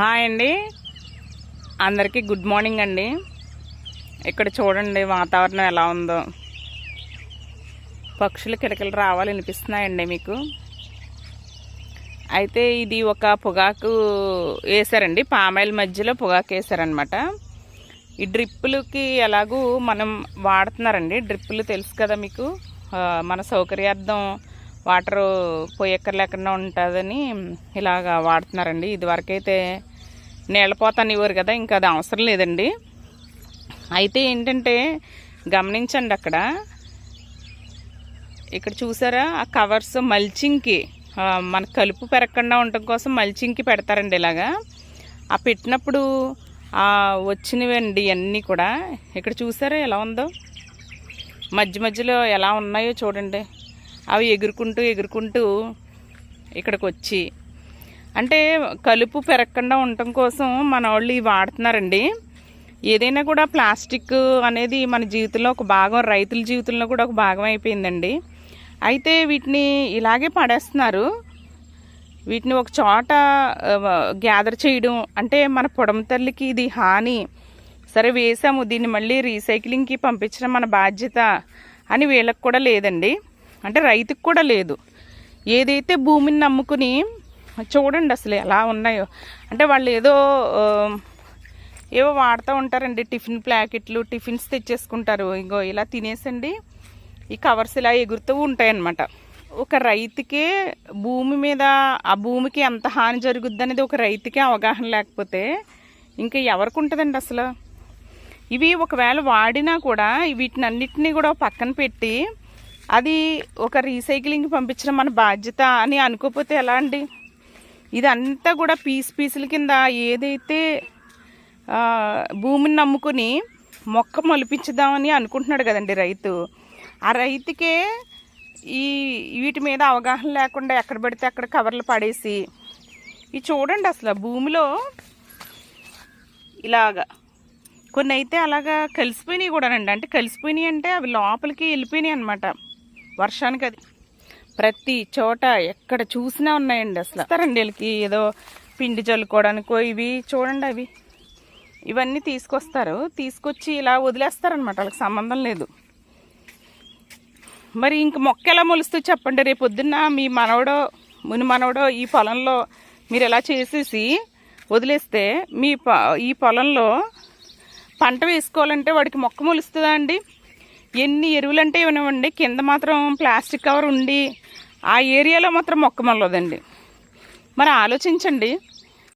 Hi అండి. అందరికీ good morning అండి. ఇక్కడ చూడండి వాతావరణం ఎలా ఉందో. పక్షులు కిటకలు రావాలి వినిపిస్తున్నాయండి మీకు. అయితే ఇది ఒక పొగాకు వేసారండి పామాయిల్ మధ్యలో పొగాకు వేసారనమాట ఈ డ్రిప్పులకి ఎలాగూ మనం వాడుతున్నారండి. డ్రిప్పులు తెలుసు కదా మీకు. మన సౌకర్యార్థం వాటర్ పోయక్కర్లేకుండా ఉంటుందని ఇలాగా వాడుతున్నారండి. ఇదివరకైతే నీళ్ళపోతాను ఇవ్వరు కదా ఇంకా అది అవసరం లేదండి. అయితే ఏంటంటే గమనించండి అక్కడ. ఇక్కడ చూసారా ఆ కవర్స్ మల్చింగ్కి మన కలుపు పెరగకుండా ఉండటం కోసం మల్చింగ్కి పెడతారండి ఇలాగా. ఆ పెట్టినప్పుడు వచ్చినవండి అన్నీ కూడా. ఇక్కడ చూసారా ఎలా ఉందో? మధ్య మధ్యలో ఎలా ఉన్నాయో చూడండి. అవి ఎగురుకుంటూ ఎగురుకుంటూ ఇక్కడికి వచ్చి అంటే కలుపు పెరగకుండా ఉండటం కోసం మన వాళ్ళు ఇవి వాడుతున్నారండి. ఏదైనా కూడా ప్లాస్టిక్ అనేది మన జీవితంలో ఒక భాగం రైతుల జీవితంలో కూడా ఒక భాగం అయిపోయిందండి. అయితే వీటిని ఇలాగే పడేస్తున్నారు. వీటిని ఒక చోట గ్యాదర్ చేయడం అంటే మన పొడమ తల్లికి ఇది హాని. సరే వేసాము దీన్ని మళ్ళీ రీసైక్లింగ్కి పంపించడం మన బాధ్యత అని వీళ్ళకి కూడా లేదండి. అంటే రైతుకు కూడా లేదు. ఏదైతే భూమిని నమ్ముకుని చూడండి అసలు ఎలా ఉన్నాయో. అంటే వాళ్ళు ఏదో ఏవో వాడుతూ ఉంటారండి టిఫిన్ ప్యాకెట్లు టిఫిన్స్ తెచ్చేసుకుంటారు. ఇంకో ఇలా తినేసండి. ఈ కవర్స్ ఇలా ఎగురుతూ ఉంటాయన్నమాట. ఒక రైతుకే భూమి మీద ఆ భూమికి ఎంత హాని జరుగుద్ది అనేది ఒక రైతుకే అవగాహన లేకపోతే ఇంకా ఎవరికి ఉంటుందండి అసలు? ఇవి ఒకవేళ వాడినా కూడా వీటిని అన్నిటినీ కూడా పక్కన పెట్టి అది ఒక రీసైక్లింగ్కి పంపించడం మన బాధ్యత అని అనుకోకపోతే ఎలా అండి? ఇదంతా కూడా పీస్ పీసుల కింద ఏదైతే భూమిని నమ్ముకుని మొక్క మొలిపించుదామని అనుకుంటున్నాడు కదండి రైతు. ఆ రైతుకే ఈ వీటి మీద అవగాహన లేకుండా ఎక్కడ పడితే అక్కడ కవర్లు పడేసి ఇవి చూడండి అసలు భూమిలో ఇలాగా కొన్ని అయితే అలాగా కలిసిపోయినాయి కూడానండి. అంటే కలిసిపోయినాయి అంటే అవి లోపలికి వెళ్ళిపోయినాయి అనమాట వర్షానికి అది ప్రతి చోట ఎక్కడ చూసినా ఉన్నాయండి అసలు. ఇస్తారండి వీళ్ళకి ఏదో పిండి చల్లుకోవడానికో ఇవి చూడండి అవి. ఇవన్నీ తీసుకొస్తారు. తీసుకొచ్చి ఇలా వదిలేస్తారనమాట వాళ్ళకి సంబంధం లేదు. మరి ఇంక మొక్క ఎలా మొలుస్తూ చెప్పండి. రేపు పొద్దున్న మీ మనవడో ముని మనవడో ఈ పొలంలో మీరు ఎలా చేసేసి వదిలేస్తే మీ ప ఈ పొలంలో పంట వేసుకోవాలంటే వాడికి మొక్క మొలుస్తుందా అండి? ఎన్ని ఎరువులు అంటే ఇవ్వనివ్వండి కింద మాత్రం ప్లాస్టిక్ కవర్ ఉండి ఆ ఏరియాలో మాత్రం మొక్క మొలదండి మరి ఆలోచించండి